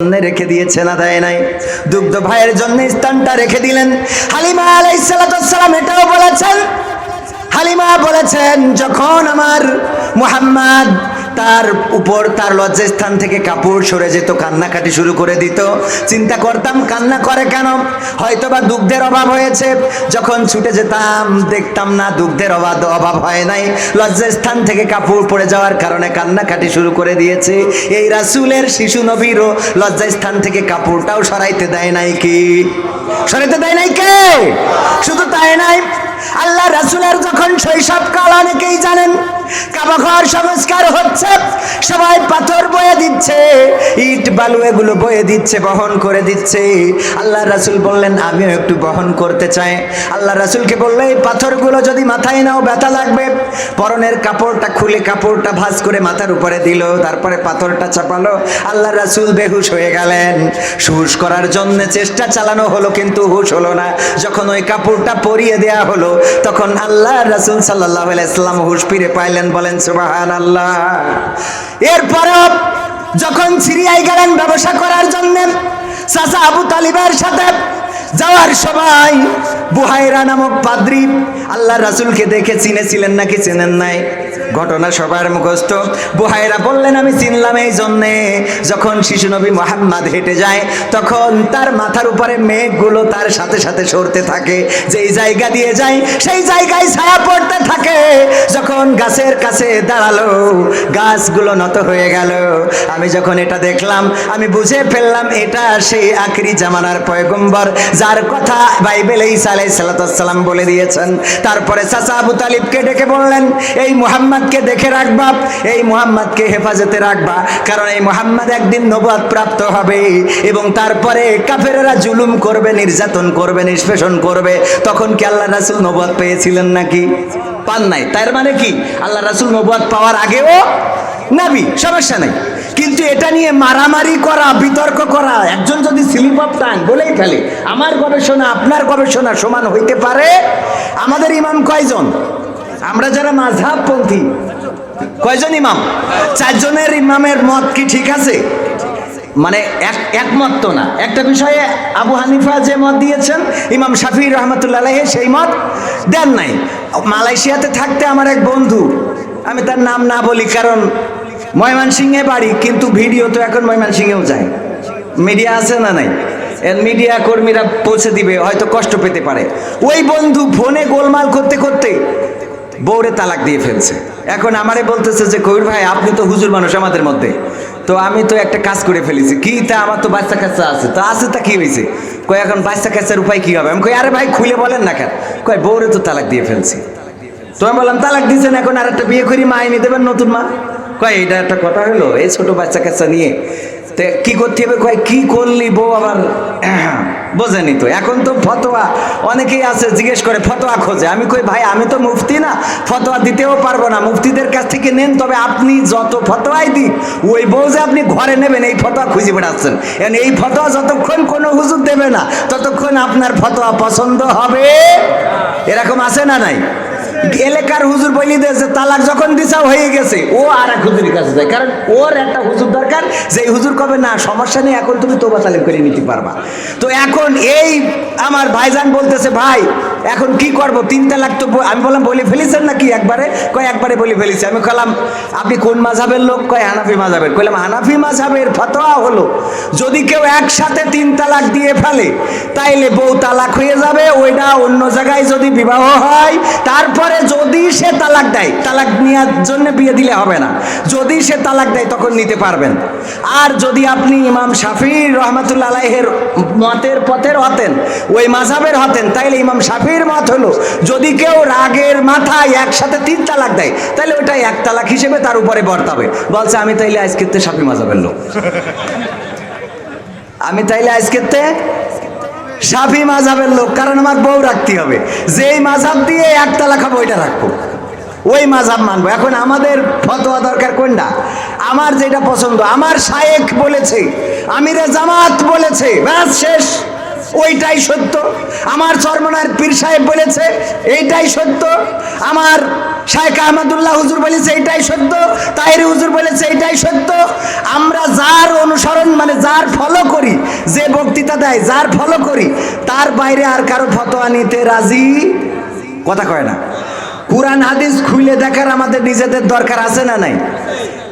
রেখে দিয়েছে না দেয় নাই। দুগ্ধ ভাইয়ের জন্য স্থানটা রেখে দিলেন। হালিমা আলাইসালাম এটাও বলেছেন। হালিমা বলেছেন, যখন আমার মুহাম্মদ তার উপর তার লজ্জাস্থান থেকে কাপড় সরে যেত, কান্নাকাটি শুরু করে দিত। চিন্তা করতাম, কান্না করে কেন? হয়তোবা দুগ্ধের অভাব হয়েছে। যখন ছুটে যেতাম, দেখতাম না দুগ্ধের অভাব অভাব হয় নাই। লজ্জাস্থান থেকে কাপড় পড়ে যাওয়ার কারণে কান্নাকাটি শুরু করে দিয়েছে। এই রাসুলের শিশু নবীরও লজ্জাস্থান থেকে কাপড়টাও সরাইতে দেয় নাই কি? সরাইতে দেয় নাই কে? শুধু তাই নাই। আল্লাহ রাসুলের যখন শৈশবকাল অনেকেই জানেন কাবাঘর সংস্কার হচ্ছে। সবাই পাথর বয়ে দিচ্ছে, ইট বালু এগুলো বয়ে দিচ্ছে, বহন করে দিচ্ছে। আল্লাহ রাসুল বললেন, আমিও একটু বহন করতে চাই। আল্লাহ রাসুলকে বলল, এই পাথরগুলো যদি মাথায় নাও, ব্যথা লাগবে। পরনের কাপড়টা খুলে কাপড়টা ভাঁজ করে মাথার উপরে দিল, তারপরে পাথরটা চাপালো। আল্লাহ রাসুল বেহুশ হয়ে গেলেন। হুশ করার জন্য চেষ্টা চালানো হলো, কিন্তু হুশ হলো না। যখন ওই কাপড়টা পরিয়ে দেয়া হলো, তখন আল্লাহ রাসুল সাল্লাহ ইসলাম হুশ ফিরে পাইলেন। বলেন সুবাহান আল্লাহ এরপর যখন সিরিয়ায় গেলেন ব্যবসা করার জন্য, চাচা আবু তালিবের সাথে যাওয়ার সময় বুহাইরা নামক পাদ্রি আল্লাহ রাসুলকে দেখে চিনেছিলেন নাকি চেনেন নাই? ঘটনা সবার মুখস্থ। বুহাইরা বললেন, আমি চিনলাম এই জন্যে। যখন শিশু নবী মোহাম্মদ হেঁটে যায়, তখন তার মাথার উপরে মেঘগুলো তার সাথে সাথে সরতে থাকে। যেই জায়গা দিয়ে যায়, সেই জায়গায় ছায়া পড়তে থাকে। যখন গাছের কাছে দাঁড়াল, গাছগুলো নত হয়ে গেল। আমি যখন এটা দেখলাম, আমি বুঝে ফেললাম, এটা সেই আখরি জামানার পয়গম্বর, যার কথা বাইবেল ঈসা আলাই সালাতাম বলে দিয়েছেন। তারপরে চাচা আবু তালিবকে ডেকে বললেন, এই মুহাম্মদকে দেখে রাখবা এই মুহাম্মদকে হেফাজতে রাখবা কারণ এই মুহাম্মদ একদিন নবাদ প্রাপ্ত হবে এবং তারপরে কাফেরেরা জুলুম করবে, নির্যাতন করবে, নিষ্পেষণ করবে। তখন কি আল্লাহ রাসুল নবাদ পেয়েছিলেন নাকি? পান নাই। তার মানে কি? আল্লাহ রাসুল নবাদ পাওয়ার আগেও নাবি, সমস্যা নাই। কিন্তু এটা নিয়ে মারামারি করা, বিতর্ক করা, একজন যদি স্লিপ অফ টাং বলেই ফেলে, আমার গবেষণা আপনার গবেষণা সমান হইতে পারে আমাদের ইমাম কয়জন? আমরা যারা মাঝহাবপন্থী, কয়জন ইমাম? চারজনের ইমামের মত কি ঠিক আছে? মানে এক একমত তো না। একটা বিষয়ে আবু হানিফা যে মত দিয়েছেন, ইমাম শাফি রহমতুল্লাহ সেই মত দেন নাই। মালয়েশিয়াতে থাকতে আমার এক বন্ধু, আমি তার নাম না বলি কারণ ময়মনসিংহে বাড়ি, কিন্তু ভিডিও তো এখন ময়মনসিংহেও যায়। মিডিয়া আছে না নাই? মিডিয়া কর্মীরা পৌঁছে দিবে, হয়তো কষ্ট পেতে পারে। ওই বন্ধু ফোনে গোলমাল করতে করতে বউরে তালাক দিয়ে ফেলছে। এখন আমারে বলতেছে যে, কবির ভাই, আপনি তো হুজুর মানুষ আমাদের মধ্যে। তো আমি তো একটা কাজ করে ফেলেছি। কি তা? আমার তো বাচ্চা কাচ্চা আছে। তো আছে তা কি হয়েছে কয়, এখন বাচ্চা কাচ্চার উপায় কি হবে? আমি কই, আরে ভাই, খুলে বলেন না কেন? কয়, বউরে তো তালাক দিয়ে ফেলছি। তো আমি বললাম, তালাক দিয়েছেন এখন আর একটা বিয়ে করি, মা এনে দেবেন নতুন মা? কয় এটা একটা কথা হলো, এই ছোট বাচ্চা কাচ্চা নিয়ে তো কি করতে হবে? কয়, কি করলি বউ আবার বোঝেনি তো। এখন তো ফতোয়া অনেকেই আছে, জিজ্ঞেস করে, ফতোয়া খোঁজে? আমি কই, ভাই, আমি তো মুফতি না, ফতোয়া দিতেও পারব না। মুফতিদের কাছ থেকে নেন, তবে আপনি যত ফতোয়াই দিন, ওই বউ যে আপনি ঘরে নেবেন, এই ফতোয়া খুঁজে বেড়াচ্ছেন। এখন এই ফতোয়া যতক্ষণ কোনো হুজুর দেবে না, ততক্ষণ আপনার ফতোয়া পছন্দ হবে। এরকম আছে না নাই? এলাকার হুজুর বলি দিয়েছে, তালাক যখন দিশা হয়ে গেছে। ও আর এক হুজুরের কাছে যায়, কারণ ওর একটা হুজুর দরকার, যে হুজুর কবে, না, সমস্যা নেই, এখন তুমি তোবা তালিম করে নিতে পারবা। তো এখন এই আমার ভাইজান বলতেছে, ভাই, এখন কি করব? তিন তালাক তো আমি বললাম, বলে ফেলেছেন নাকি একবারে? কয়, একবারে বলে ফেলেছি। আমি কলাম আপনি কোন মাঝাবের লোক? কয়, হানাফি মাঝাবের। কইলাম, হানাফি মাঝাবের ফতোয়া হলো, যদি কেউ একসাথে তিন তালাক দিয়ে ফেলে, তাইলে বউ তালাক হয়ে যাবে, ওইটা অন্য জায়গায় যদি বিবাহ হয়, তারপরে যদি সে তালাক দেয়, তালাক নেওয়ার জন্য বিয়ে দিলে হবে না। যদি সে তালাক দেয়, তখন নিতে পারবেন। আর যদি আপনি ইমাম শাফি রহমতুল্লাহ আলাইহের মতের পথের হতেন, ওই মাঝাবের হতেন, তাইলে ইমাম শাফির মত হলো, যদি কেউ রাগের মাথায় একসাথে তিন তালাক দেয় তাহলে ওটা এক তালাক হিসেবে তার উপরে বর্তাবে। বলছে, আমি তাইলে আজকের শাফি মাঝাবের লোক। আমি তাইলে আজকের সাফি মাঝাবের লোক, কারণ আমার বউ রাখতে হবে। যেই মাঝাব দিয়ে একতলা খাব, ওইটা রাখব। ওই মাঝাব মানবো। এখন আমাদের ফতোয়া দরকার কোনটা? আমার যেটা পছন্দ, আমার শায়েক বলেছে, আমিরে জামাত বলেছে, ব্যাস শেষ। ওইটাই সত্য। আমার চরমনার পীর সাহেব বলেছে, এইটাই সত্য। আমার শায়েখ আহমদুল্লাহ হুজুর বলেছে, এইটাই সত্য। তাইরি হুজুর বলেছে, এইটাই সত্য। আমরা যার অনুসরণ মানে যার ফলো করি, যে বক্তৃতা দেয়, যার ফলো করি, তার বাইরে আর কারও ফতোয়া নিতে রাজি কথা কয় না। কোরআন, হাদিস খুলে দেখার আমাদের নিজেদের দরকার আছে না নাই?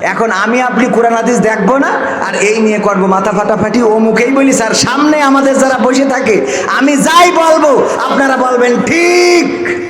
এখন আমি আপনি কোরআন হাদিস দেখব না, আর এই নিয়ে করব মাথা ফাটাফাটি। ও মুখেই বলি, স্যার, সামনে আমাদের যারা বসে থাকে, আমি যাই বলব। আপনারা বলবেন, ঠিক।